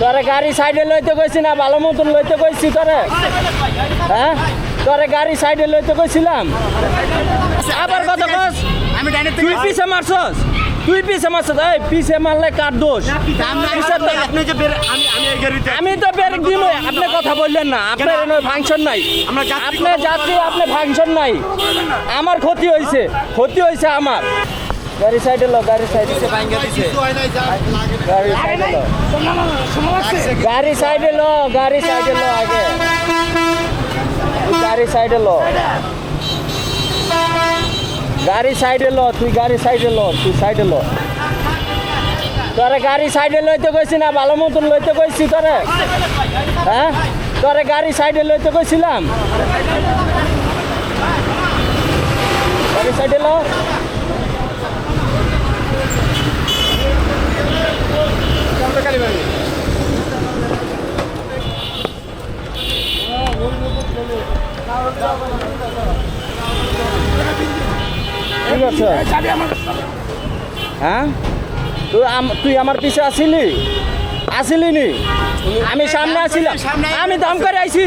তোরে গাড়ি সাইডে লইতে কইছি না ভালো মতন লইতে কইছি তোরে। হ্যাঁ? তোরে গাড়ি সাইডে লইতে কইছিলাম। আবার কথা কস আমি ডাইনে তুই পিছে মারছস? তুই পিছে মারছস? এই পিছে মারলে কার দোষ? আপনি বের আমি আমি এই গাড়িতে আমি তো ব্রেক দিব আপনি কথা বললেন না আপনার এনে ফাংশন নাই। আপনার যাত্রী আপনি ফাংশন নাই। আমার ক্ষতি হয়েছে ক্ষতি হয়েছে আমার। গাড়ি সাইডে লো গাড়ি সাইডে গাড়ি সাইডে লো গাড়ি সাইডে লো গাড়ি সাইডে লো আগে গাড়ি সাইডে লো গাড়ি সাইডে লো তুই গাড়ি সাইডে লো তুই সাইডে লো তোরে গাড়ি সাইডে লইতে কইছি না ভালো মতন লইতে কইছি তোরে হ্যাঁ তোরে গাড়ি সাইডে লইতে কইছিলাম গাড়ি সাইডে লো ঠিক আছে। হ্যাঁ? তুই তুই আমার পিছে আসিলি? আসিলি নি? আমি সামনে আসিলাম। আমি দাম করে আইছি।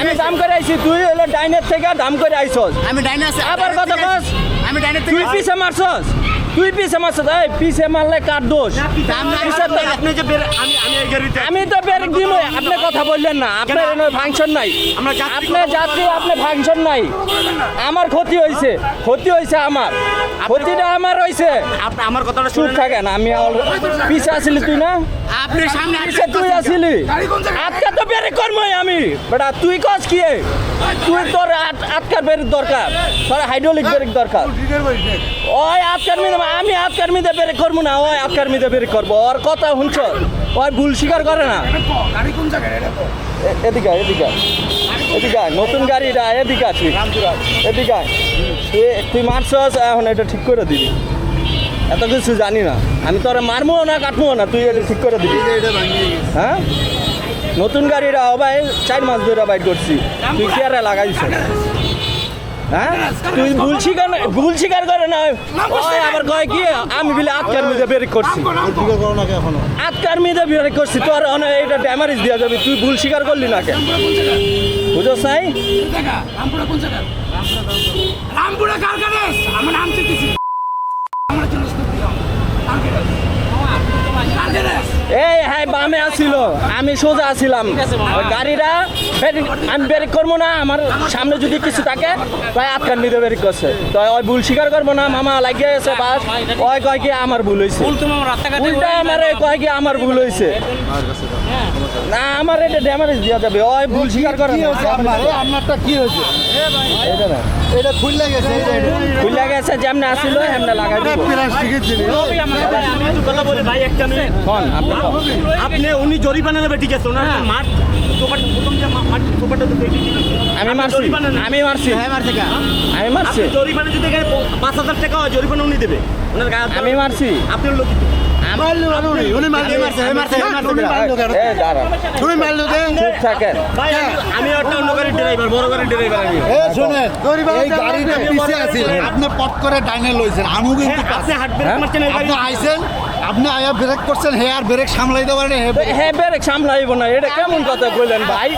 আমি দাম করে আইছি। তুই হলো ডাইনের থেকে দাম করে আইছস। আমি ডাইনে আছি আবার কথা কস। আমি ডাইনে তুই পিছে মারছস। তুই পিছে মারছস এই পিছে মারলে কার দোষ? বের আমি আমি এই গাড়িতে আমি তো ব্রেক দিব আপনি কথা বললেন না আপনার ফাংশন নাই। আমরা যাত্রী আপনার যাত্রী আপনার ফাংশন নাই। আমার ক্ষতি হয়েছে ক্ষতি হয়েছে আমার। ক্ষতিটা আমার হয়েছে আমার কথাটা চুপ শুনুন থাকেন আমি পিছে আসিলি তুই না? আপনি সামনে পিছে তুই আসিলি। আজকে তো বেরে কর্মই আমি। বেটা তুই কস কি এ? তুই তোর আট- আটকার বেরের দরকার। তোর হাইড্রোলিক ব্রেক দরকার। ওই আটকার মিদে আমি আটকার মিদে বেরে করব না, ওই আটকার মিদে বেরে করব। ওর কথা শুনছ? ওই ভুল স্বীকার করে না? এদিকে এদিকে। এদিকে নতুন গাড়িটা এদিকে আছি এদিকে। তুই তুই মারছস, এখন এটা ঠিক করে দিবি। এত কিছু জানি না। আমি তোরা মারবো না কাটবো না, তুই এটা ঠিক করে দিবি। হ্যাঁ? নতুন গাড়িটা ভাই, চার মাস ধরে বাইট করছি। তুই কি আর লাগাইছ হ্যাঁ? তুই ভুল স্বীকার ভুল স্বীকার করে না। ওই আবার কয় কি? আমি বিলে আটকার মধ্যে বের করছি। আটকার মধ্যে বের করছি। তোর অনেক এটা ড্যামারেজ দেওয়া যাবে। তুই ভুল স্বীকার করলি না কেন? বুঝোস নাই? রামপুরা কোন জায়গা রামপুরা কারখানা আমার নাম চেয়েছি আমরা জিনিস এই হ্যাঁ বামে আসছিল আমি সোজা আসছিলাম ওই গাড়িটা আমি ব্রেক করব না আমার সামনে যদি কিছু থাকে তাই আটকান নিতে ব্রেক করছে। তো ওই ভুল স্বীকার করব না মামা লাগিয়ে গেছে বাস। ওই কয় কি আমার ভুল হয়েছে উল্টা আমার কয় কি আমার ভুল হয়েছে না আমার এটা ড্যামারেজ দেওয়া যাবে। ওই ভুল স্বীকার করে না। আপনারটা কি হয়েছে এটা না। এটা খুললে গেছে এই যে এটা। খুলে গেছে যেমন আসিল এমন লাগাই দিব প্লাস্টিকের জিনিস কথা বলি ভাই একটা মিনিট। কোন? আপনি আপনি উনি জরিমানা নেবে ঠিক আছে ওনার মাঠ চোপাট প্রথম যে মা- মাঠ তো দেখে আমি মারছি। আমি মারছি। হ্যাঁ মারছে কা আমি মারছি। আপনি জরিমানা যদি এখানে প- পাঁচ হাজার টাকা হয় জরিমানা উনি দেবে। ওনার গায়ে আমি মারছি। আপনার লোক আমি- আমি একটা অন্য গাড়ির ড্রাইভার বড় গাড়ির ড্রাইভার আমি। শোনেন, এই গাড়িটা পিছে আছিল আপনি পট করে ডাইনে লইছেন আমিও কিন্তু হ্যাঁ, আপনি হাট ব্রেক? মারছেন এই গাড়ি আপনি আইছেন? আপনি আয়া ব্রেক করছেন হে আর ব্রেক সামলাইতে পারেন হে হ্যাঁ বেরেক সামলাইব না এটা কেমন কথা কইলেন ভাই?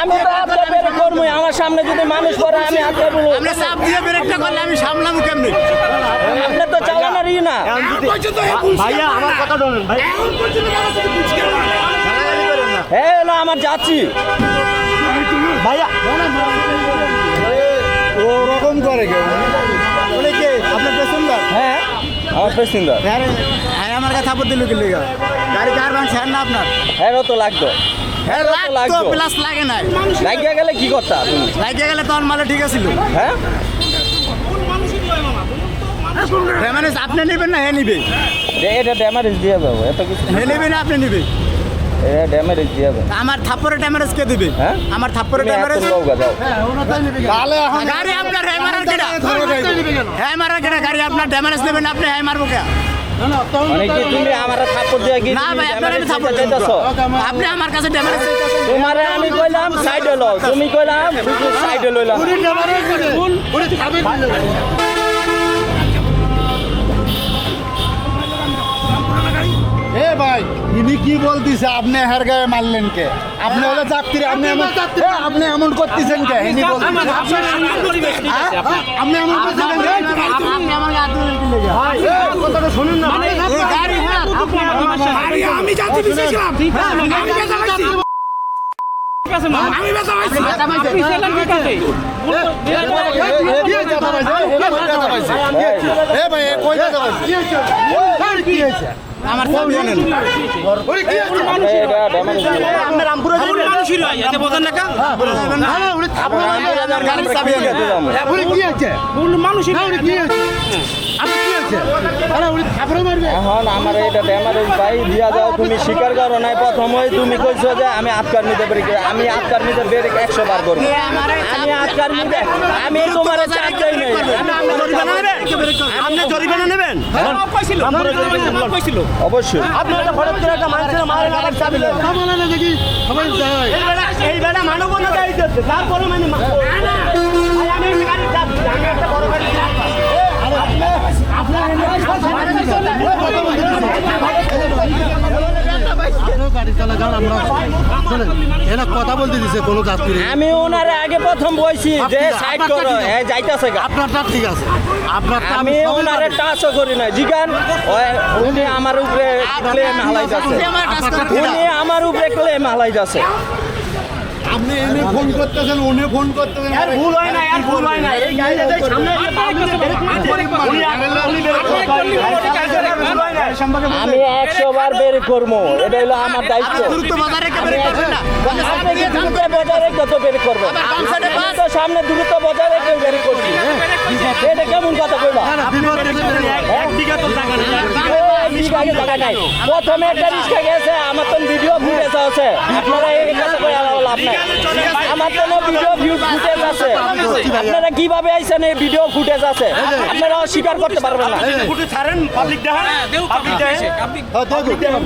আমি তো আপনার বেরেক করব আমার সামনে যদি মানুষ পড়ে আমি হাতে বলব। আমরা চাপ দিয়ে ব্রেকটা করলে আমি সামলামু কেমনি? আপনি তো চালানারই না। ভাইয়া আমার কথা শুনুন ভাই। হ্যাঁ হলো আমার যাচ্ছি। ভাইয়া ওরকম করে কেউ। আপনার পেছনদার হ্যাঁ আমার হ্যাঁ। আমার কাছে থাপড় দিল কি লিগা? গাড়ি কার বান না আপনার? হ্যাঁ তো লাগতো। হ্যাঁ লাগতো প্লাস লাগে নাই। লাগিয়ে গেলে কি করতা লাগিয়ে গেলে তো মালে ঠিক আছিল। হ্যাঁ? মানে আপনি নেবেন না হে নিবে? এটা ড্যামারেজ দিয়ে যাব এত কিছু হে নেবে না আপনি নিবে? এটা ড্যামারেজ দিয়ে যাব আমার থাপ্পরে ড্যামেজ কে দিবে? হ্যাঁ? আমার থাপ্পরে তাহলে এখন গাড়ি আপনার হ্যাঁ মারার কেডা? হ্যাঁ মারার কেডা? গাড়ি আপনার ড্যামেজ নেবেন আপনি হ্যাঁ মারবো কে মানে তুমি আমার থাপ্পড় দিয়ে কি না ভাই আপনার আমি থাপ্পড় চাইতেছো আপনি আমার কাছে ড্যামেজ তোমারে আমি কইলাম সাইডে লও তুমি কইলাম সাইডে লইলাম ভাই ইনি কি বলতিছে আপনি হের গায়ে মারলেন কে আপনি হলো যাত্রী আপনি এমন আপনি এমন করতেছেন কে ইনি বলতেছে হ্যাঁ? আপনি এমন করতেছেন কে? কথাটা শুনুন না ভাই আরে আমি জানতে বিশেষছিলাম আমি বেচা আমি বেচা পাইছি এ, ভাই? কই? কি হয়েছে? আমার? এটা হয় হ্যাঁ? এখন আমার ড্যামারেজ ভাই দিয়া যাও তুমি স্বীকার করো নাই প্রথমে তুমি কইছো যে আমি আটকার নিতে পারি আমি আটকার নিতে বের একশো বার করব আমি আটকার নিতে আমি তোমার চাপ দেই নাই আমি জরিমানা নেবেন আপনি জরিমানা নেবেন অবশ্যই। আপনি একটা হঠাৎ করে একটা মানুষের মারেন আবার চাবি না, দেখি, সবাই এই বেটা- মানবতা দায়িত্ব আছে তারপরে মানে আমি এই গাড়ির চাবি, আমি একটা বড় গাড়ির চাবি। আপনিও গাড়ি চালা যান, আমরা- কথা বলতে দিছে কোনো যাত্রী আমি ওনারে আগে প্রথম বলছি যে সাইড করো হ্যাঁ যাইতাছে আপনারটা ঠিক আছে। আপনারটা আমি ওনারে টাচও করি না জিগান ওই- উনি আমার উপরে ক্লেম হালাইতাছে উনি আমার উপরে ক্লেম হালাইতাছে আপনি এনে ফোন করতেছেন উনি ফোন করতেছেন। আর ভুল হয় না আর ভুল হয় না। এই গাড়িটা সামনে আমি একশো বার বের করব। এটা হলো আমার দায়িত্ব। দ্রুত বাজারে বের করব। তো সামনে দ্রুত বজায় রেখে বের করছি। এটা কেমন কথা টাকা নাই। প্রথমে একটা রিক্সা গেছে আমার তো ভিডিও ফুটেজ আছে। আপনারা এই কথা কই লাভ নাই। আমার তো ভিডিও ফুটেজ আছে। আপনারা কীভাবে আইছেন এই ভিডিও ফুটেজ আছে? আপনারা স্বীকার করতে পারবেন না। ফুটে ছাড়েন পাবলিক দেখেন। পাবলিক দেখেন। হ্যাঁ, দেখুন।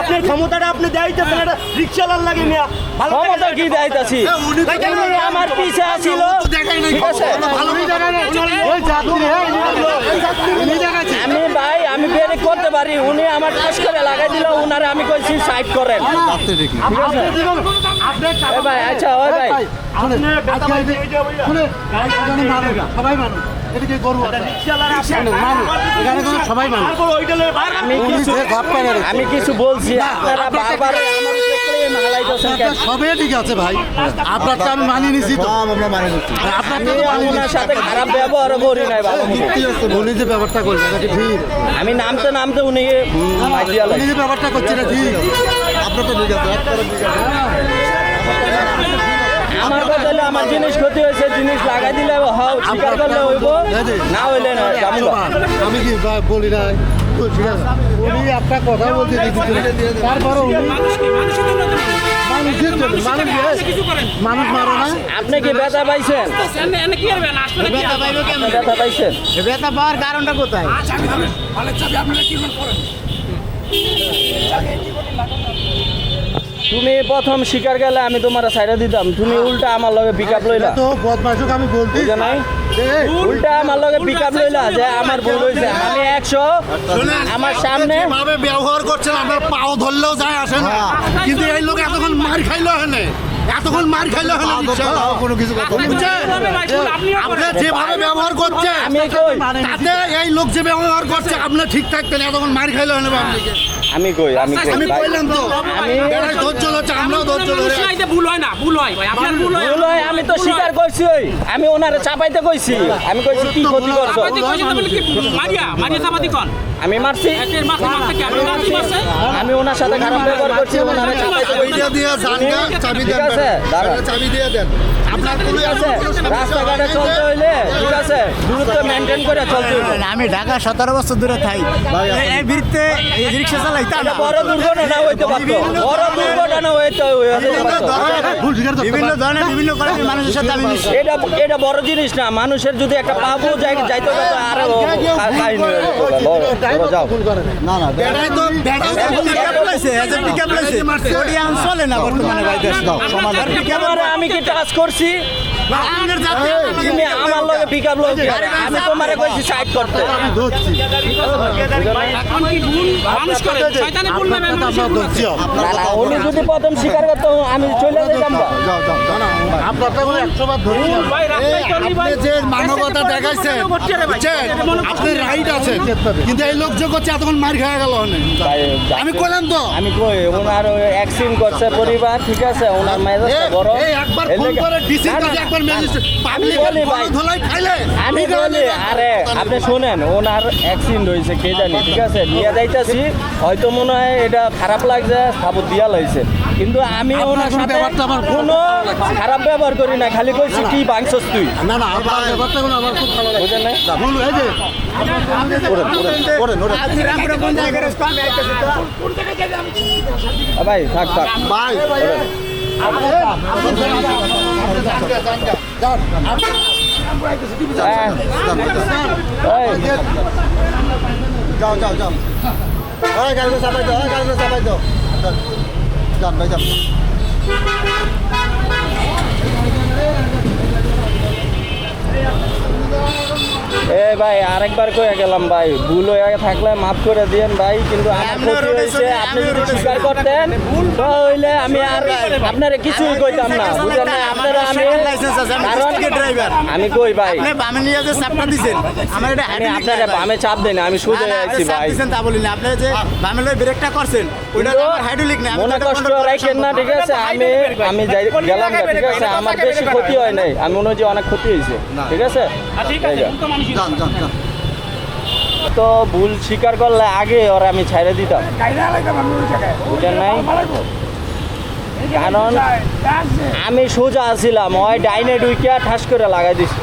আপনার ক্ষমতাটা আপনি দেখাইতেছেন এটা রিক্সালার লাগে মিয়া। ভালো ক্ষমতা কি তো উনি আমার পিছে আসিল তো দেখাই নাই। ঠিক আছে? ভালো পারি উনি আমার কাজ করে লাগাই দিল উনারে আমি কইছি সাইড করেন। ঠিক আছে? এ ভাই আচ্ছা ওই ভাই। সবাই মানুষ। আমি কিছু বলছি আপনারা বারবার আমার আপনার ঠিক আছে ভাই। আপনারটা আমি মানিয়ে নিছি তো। আমরা মানি নিচ্ছি আপনারটা আমি তো মানিয়ে সাথে খারাপ ব্যবহার করি নাই বাবা। উনি যে ব্যাপারটা করছে এটা কি ঠিক? আমি নামতে নামতে উনি দিয়া উনি যে এটা ঠিক। আপনার তো ঠিক আছে একবারে ঠিক আছে। আমার কথা হলো আমার জিনিস ক্ষতি হয়েছে জিনিস লাগাই দিলে হাও স্বীকার করলে হইব না হইলে না আমি কি বলি না ঠিক আছে। উনি একটা কথা বলতে তারপরে উনি মানুষ মারো। না? আপনি কি ব্যথা পাইছেন? ব্যথা? পাইছেন? ব্যথা পাওয়ার কারণটা কোথায়? করেন? তুমি প্রথম শিকার গেলে আমি তোমার সাইডে দিতাম। তুমি উল্টা আমার লগে পিক আপ লইলা। তো বদমাশুক আমি বলতে বুঝে নাই? উল্টা আমার লগে পিক আপ লইলা যে আমার ভুল হয়েছে আমি একশো আমার সামনে ভাবে ব্যবহার করছেন? আপনার পাও ধরলেও যায় আসে না। কিন্তু এই লোক এতক্ষণ মার খাইলো হেনে এতক্ষণ মার খাইলো রিকশাওয়ালা। কোনো কিছু যেভাবে ব্যবহার কই? তাতে এই লোক যে ব্যবহার করছে আপনি ঠিক থাকতেন এতক্ষণ মার খাইলো পাবলিকে আমি কই? আমি কই? আমি। কইলাম তো। আমি- ধৈর্য আমরাও ধৈর্য ধরে আছি। ভুল হয় না ভুল হয় ভাই। আপনার ভুল হয় ভুল হয় আমি তো স্বীকার করছি ওই। আমি ওনারে চাপাইতে কইছি। আমি কইছি কি ক্ষতি করছ? মারিয়া মারিয়া চাপাতি কোন আমি মারছি। আমি ওনার সাথে খারাপ ব্যবহার করছি ওনারে চাবি ঠিক আছে, চাবি দিয়ে দেন। আপনার কোনো ঠিক আছে রাস্তাঘাটে চলতে হইলে ঠিক আছে। দূরত্ব মেনটেন করে চলতে হইবে আমি ঢাকা সতেরো বছর দূরে থাই। এই বিরুদ্ধে রিক্সা চালাই বড় দুর্ঘটনা হইতে পারতো। বড় দুর্ঘটনা হইতে বিভিন্ন ধরনের বিভিন্ন মানুষের সাথে আমি এটা এটা বড় জিনিস না। মানুষের যদি একটা পাবো যাই যাইতে না না। বেড়াই তো চলে না বর্তমানে আমি কি টাচ করছি? লগে তুমি আমার লগে পিক আপ লগে আমি তোমারে কইছি সাইড করতে। আমি ধরছি। এখন কি ভুল? মানুষ করে। শয়তানে ভুল না মানুষের ভুল আছে। উনি যদি প্রথম স্বীকার করতো আমি চলে যেতাম যাও যাও যাও। না আপনার তো একশো বার ধরছি। ভাই, রাস্তায় এই, ভাই। যে মানবতা দেখাইছেন আপনি রাইট আছেন। কিন্তু এই লোক যে করছে এতক্ষণ মার খেয়ে গেল আমি কইলাম তো। আমি কই ওনার অ্যাক্সিডেন্ট করছে পরিবার ঠিক আছে? ওনার মেজাজটা বড় এই একবার ফোন করে ডিসি না, না, কাছে না। ম্যাজিস্ট্রেট। বড় ধলাই খাইলে? আমি বলি আরে আপনি শুনেন ওনার অ্যাক্সিডেন্ট হয়েছে কে জানি ঠিক আছে? নিয়ে যাইতাছি হয়তো মনে হয় এটা খারাপ লাগছে সাবুত দিয়া লাগছে কিন্তু আমি ওনার সাথে আমার কোনো খারাপ ব্যবহার করি না খালি কইছি কি বাংছস তুই? না না আপনার ব্যাপারটা কোনো আমার খুব ভালো লাগে বুঝেন নাই? ভুল এই যে। ভাই থাক থাক। ভাই যাও যাও যাও গাড়িতে চাপাই দাও গাড়িতে চাপাই দাও যান ভাই যান এ ভাই আরেকবার কয়ে গেলাম ভাই ভুল হয়ে থাকলে মাফ করে দিয়েন ভাই কিন্তু আমার আপনি ক্ষতি হয়েছে আপনি আপনি যদি স্বীকার করতেন হইলে আমি আর আপনারে কিছুই কইতাম না। বুঝেন না? আপনারা আমি লাইসেন্স আছে আমি কারণ ড্রাইভার আমি কই ভাই? আপনি বামে নিয়ে যে চাপটা দিছেন আমার এটা আমি আপনারা বামে চাপ দেই না আমি সোজা না, না, চাপ ভাই। দিছেন তা বলিনি আপনি যে বামে লয়ে ব্রেকটা করছেন ওইটা তো আমার হাইড্রোলিক না আমি মনে এটা কষ্ট রাখেন না ঠিক আছে? আমি আমি যাই গেলাম না ঠিক আছে আমার বেশি ক্ষতি হয় নাই আমি মনে হয় যে অনেক ক্ষতি হয়েছে ঠিক আছে ঠিক আছে তো ভুল স্বীকার করলে আগে ওর আমি ছাইড়ে দিতাম। বুঝেন নাই? কারণ আমি সোজা আসিলাম ওই ডাইনে ডুইকিয়া ঠাস করে লাগাই দিছি।